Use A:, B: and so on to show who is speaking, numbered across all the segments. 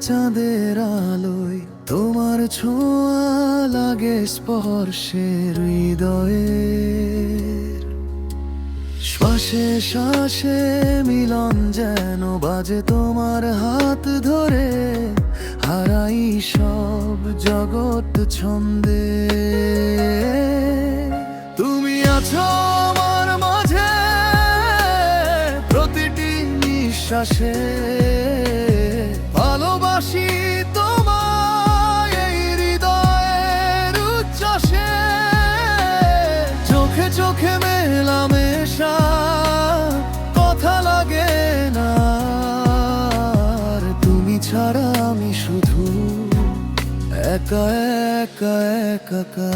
A: চাঁদের আলোয় তোমার ছোঁয়া লাগে স্পর্শের হৃদয়ের শ্বাসে শ্বাসে মিলন যেন বাজে তোমার হাত ধরে। হারাই সব জগৎ ছন্দে। তুমি আছো আমার মাঝে, প্রতিটি নিঃশ্বাসে। ভালোবাসি এই হৃদয়ের উচ্ছ্বাসে। চোখে চোখে কথা লাগে না। তুমি ছাড়া আমি শুধু একা একা একা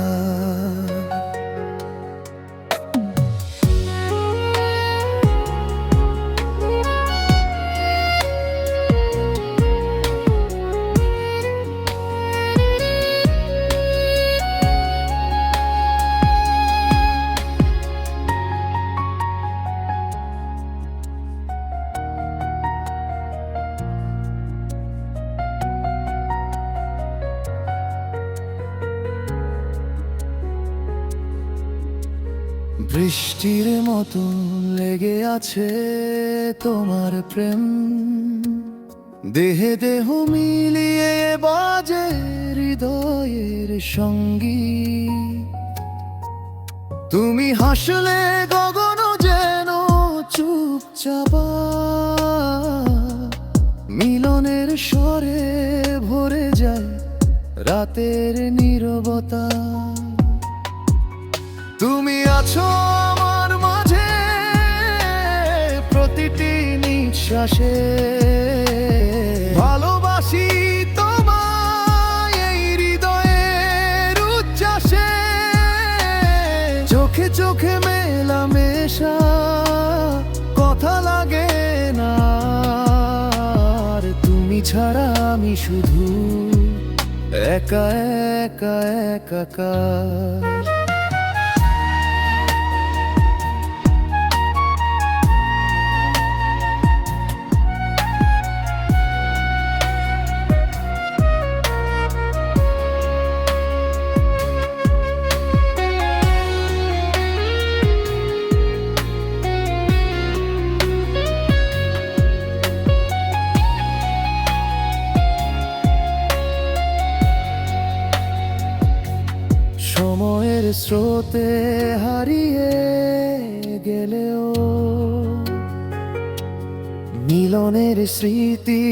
A: বৃষ্টির মতো লেগে আছে তোমার প্রেম। দেহে দেহ মিলিয়ে বাজে হৃদয়ের সঙ্গী। তুমি হাসলে গগন যেন চুপচাপ। মিলনের স্বরে ভরে যায় রাতের নীরবতা। তুমি আছো আমার মাঝে প্রতিটি নিঃশ্বাসে। ভালোবাসি তোমায় এই হৃদয়ের উচ্ছ্বাসে। চোখে চোখে মেলামেশা, কথা লাগে না। আর তুমি ছাড়া আমি শুধু একা একা, একাকার। সময়ের স্রোতে হারিয়ে গেলেও মিলনের স্মৃতি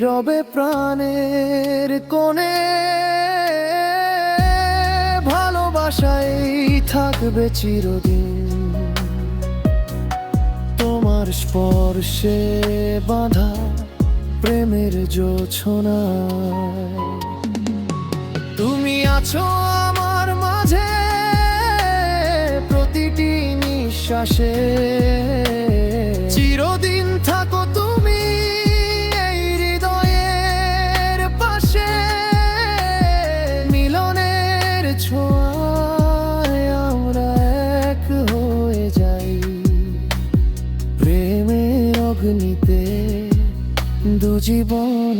A: রবে প্রাণের কোণে ভালোবাসাই থাকবে চিরদিন। তোমার স্পর্শে বাঁধা প্রেমের জোছনায়। তুমি আছো নিঃশ্বাসে চিরদিন থাকো তুমি এই হৃদয়ের পাশে। মিলনের ছোঁয়ায় আমরা এক হয়ে যাই। প্রেমের অগ্নিতে দু জীবন